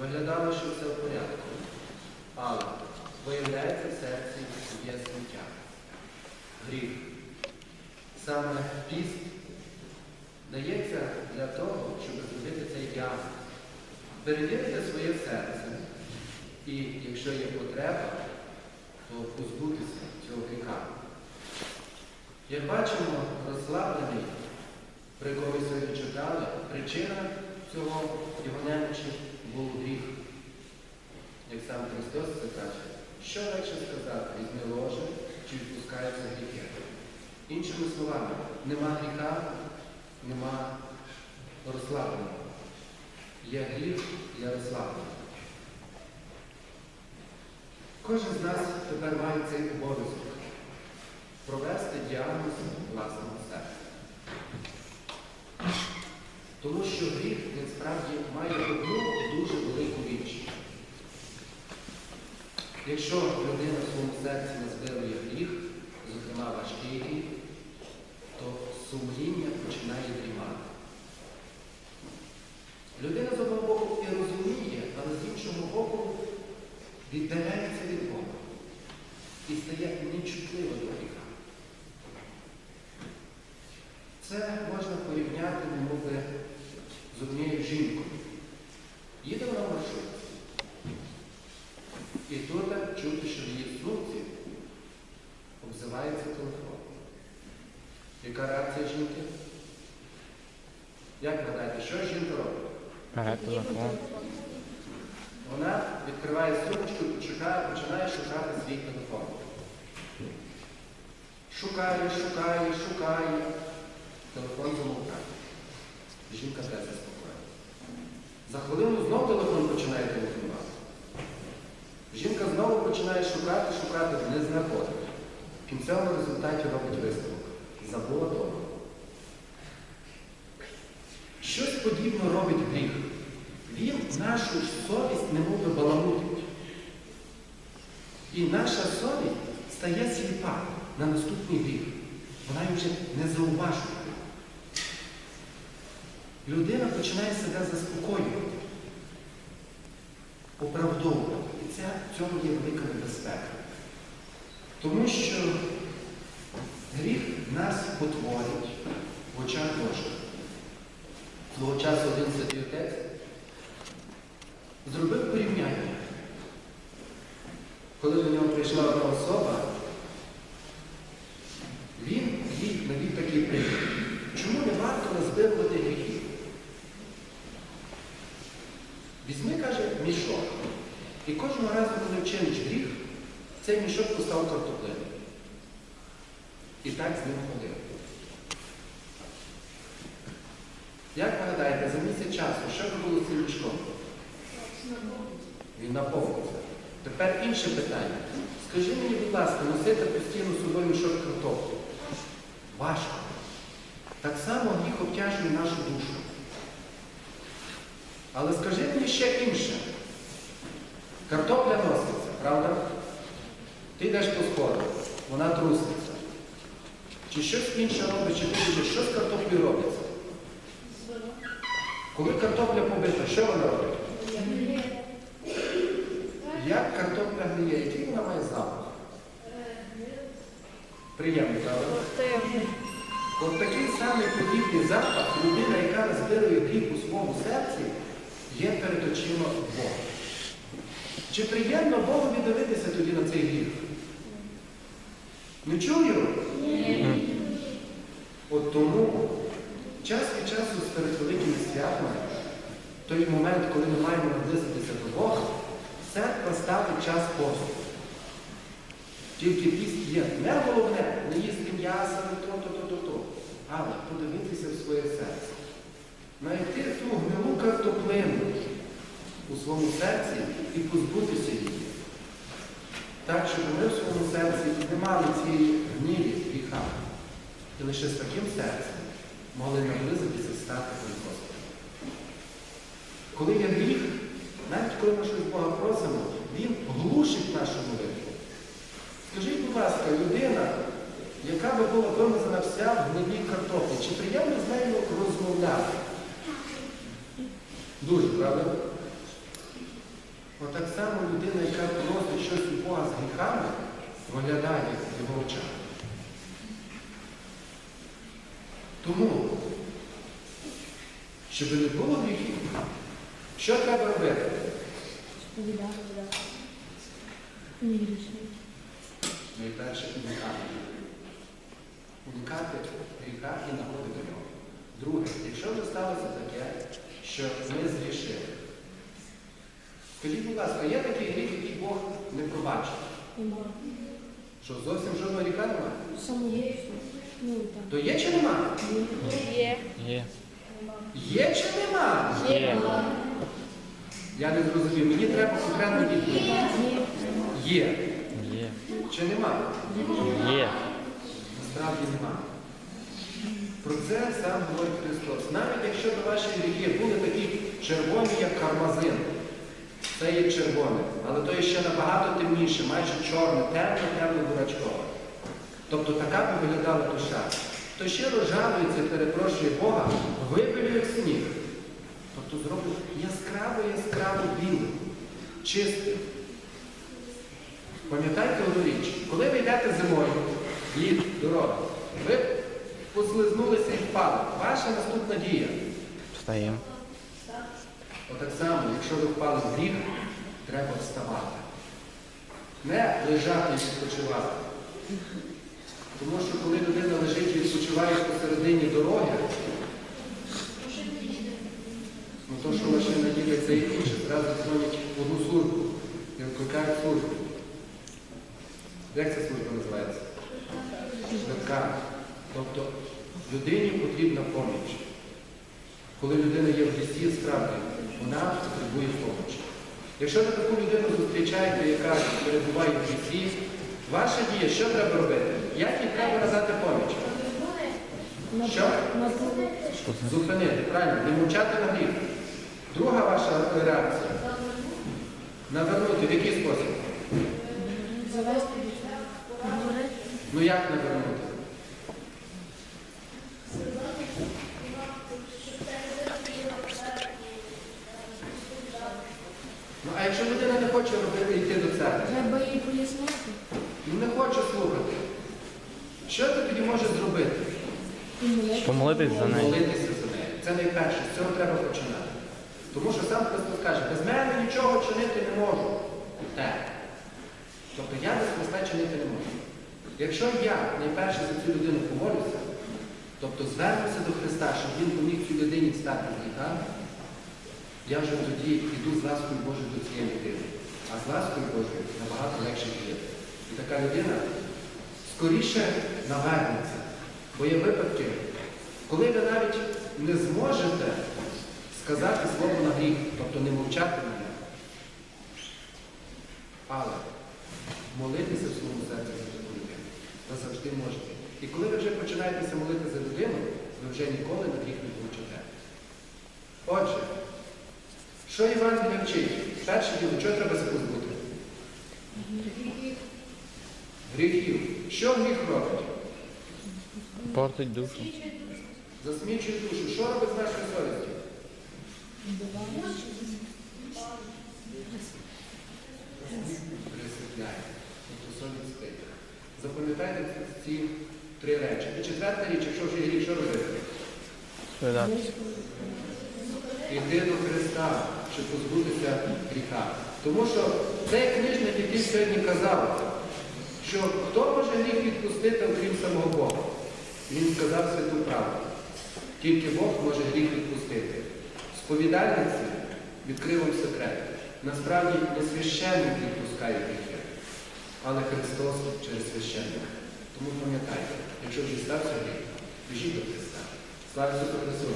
Виглядало, що все в порядку. Але виявляється, в серці є сміття. Гріх. Саме піст дається для того, щоб зробити цей діагноз. Перевірити своє серце. І якщо є потреба, то позбутися цього гріха. Як бачимо, розслаблений, про якого ми сьогодні читали, причина цього його немочі був гріх. Як сам Христос це каже, що легше сказати, візьми ложе чи відпускаються гріхи. Іншими словами, нема гріха, нема розслаблення. Є гріх, є розслаблення. Кожен з нас тепер має цей обов'язок провести діагноз власного серця. Тому що гріх він справді має одну дуже велику. Якщо людина в своєму серці назбирує гріх, зокрема важкий гріх, то сумління починає дрімати. Людина з одного боку і розуміє, але з іншого боку віддаляється від Бога і стає нечутливо до гріха. Це можна порівняти, немови, з однією жінкою. Їде вона в маршрутці. І тут чути, що в її сумці обзивається телефон. Яка реакція жінки? Як гадаєте, що жінка робить? Телефон. Вона відкриває сумочку і починає, шукати свій телефон. Шукає, шукає, шукає. Телефон замовкає. Жінка теж заспокоїть. За хвилину знову телефон починає телефонувати. Жінка знову починає шукати, шукати, не знаходить. В кінцевому результаті робить висновок. Забула дома. Щось подібне робить гріх. Він нашу совість немов баламутить. І наша совість стає сліпа на наступний гріх. Вона вже не зауважує. Людина починає себе заспокоювати, оправдовувати. Це, в цьому є велика небезпека. Тому що гріх нас потворить в очах Божих. Свого часу один святий отець зробив порівняння. Коли до нього прийшла одна особа, він їй навів такий приклад. Чому не варто назбирувати гріхів? Візьми, каже, мішок. І кожного разу, коли вчиниш гріх, цей мішок постав картоплину. І так з ним ходив. Як ви гадаєте, за місяць часу, що би було з цим мішком? Він наповниться. Тепер інше питання. Скажи мені, будь ласка, носити постійно з собою мішок картоплі. Важко. Так само гріх обтяжує нашу душу. Але скажи мені ще інше. Картопля носиться, правда? Ти йдеш по сходу, вона труситься. Чи щось інше робить, чи ти біжиш, що з картоплею робиться? Коли картопля побита, що вона робить? Як картопля гниє, який вона має запах? Приємний, правда? От такий самий подібний запах людина, яка розбирує гріх у своєму серці, є перед очима Бога. Чи приємно Богові дивитися тоді на цей гріх? Не чую? Ні. От тому час від часу перед великими святами, той момент, коли ми маємо наблизитися до Бога, церква ставить час посту. Тільки піст є не головне, не їсти м'ясо, не то, то, то, то, то. Але подивитися в своє серце. Знайти ту гнилу картоплину у своєму серці і позбутися її. Так, щоб ми в своєму серці не мали цієї гнилі гріха. І лише з таким серцем могли наблизитися стати перед Господом. Коли є гріх, навіть коли ми щось Бога просимо, Він глушить нашу молитву. Скажіть, будь ласка, людина, яка би була вимазана вся в гнилій картоплі, чи приємно з нею розмовляти? Дуже, правда? Отак само людина, яка просить щось у Бога з гріхами, виглядає в його очах. Тому, щоб не було гріхів, що треба робити? Найперше уникати. Уникати гріха і нагоди до нього. Друге, якщо вже сталося таке, що ми згрішили. Скажіть, будь ласка, є такий гріх, який Бог не пробачить? Нема. Що зовсім жодного гріха немає? Самогубство. Ну так. То є чи нема? Є. Є. Є чи нема? Є. Я не зрозумів. Мені треба конкретно відповідь. Є. Є. Чи нема? Є. Насправді нема. Про це сам говорить Христос. Навіть якщо б ваші гріхи були такі червоні, як кармазин, це є червоне, але то є ще набагато темніше, майже чорне, темне бурачкове. Тобто така би виглядала душа. То ще жалується, перепрошує Бога, випилю як сніг. Тобто зроблю яскраво, яскраво білим, чистим. Пам'ятайте одну річ, коли ви йдете зимою, лід, дорога, ви послизнулися і впали. Ваша наступна дія. Встаємо. Отак само, якщо ви впали в гріх, треба вставати. Не лежати і відпочивати. Тому що коли людина лежить і відпочиває посередині дороги, ну то, що машина їде, це і інше, зразу дзвонять одну службу і викликають службу. Як ця служба називається? Швидка. Тобто людині потрібна поміч. Коли людина є в лісі, справді, вона потребує помочі. Якщо ви таку людину зустрічаєте, яка перебуває в лісі, ваша дія, що треба робити? Як їй треба надати поміч? Що? Зупинити, правильно, не мовчати на гріх. Друга ваша реакція. Навернути в який спосіб? Завести. Ну як навернути? Ну а якщо людина не хоче робити йти до церкви, Треба їй пояснити. ну не хоче слухати, тоді зробити? Помолитись за неї. Молитися за неї. Це найперше, з цього треба починати. Тому що сам Христос каже, без мене нічого чинити не можу. Так. Тобто я без Христа чинити не можу. Якщо я найперше за цю людину помолюся, тобто звернуся до Христа, щоб Він поміг цій людині стати з гріха, я вже тоді йду з ласкою Божою до цієї людини. А з ласкою Божою набагато легше жити. І така людина скоріше навернеться. Бо є випадки, коли ви навіть не зможете сказати слово на гріх, тобто не мовчати на нього. Але молитися в своєму серці за таку людину ви завжди можете. І коли ви вже починаєтеся молити за людину, ви вже ніколи на гріх не помчите. Отже, що Євангелія вчить? Перше діло, чого треба себе Гріхів. Що гріх робить? Портить душу. Засмічує душу. Що робить з нашою совістю? Присипляє. Тобто совість спить. Запам'ятайте ці три речі. І четверта річ, якщо вже гріх, що робити? Іди до Христа, щоб позбутися гріха. Тому що цей книжник, який сьогодні казав, що хто може гріх відпустити, окрім самого Бога? Він сказав святу правду. Тільки Бог може гріх відпустити. Сповідальниці відкрив вам секрет. Насправді не священник відпускає гріхи, але Христос через священника. Тому пам'ятайте, якщо вже стався гріх, біжіть до Христа. Слава Ісусу Христу!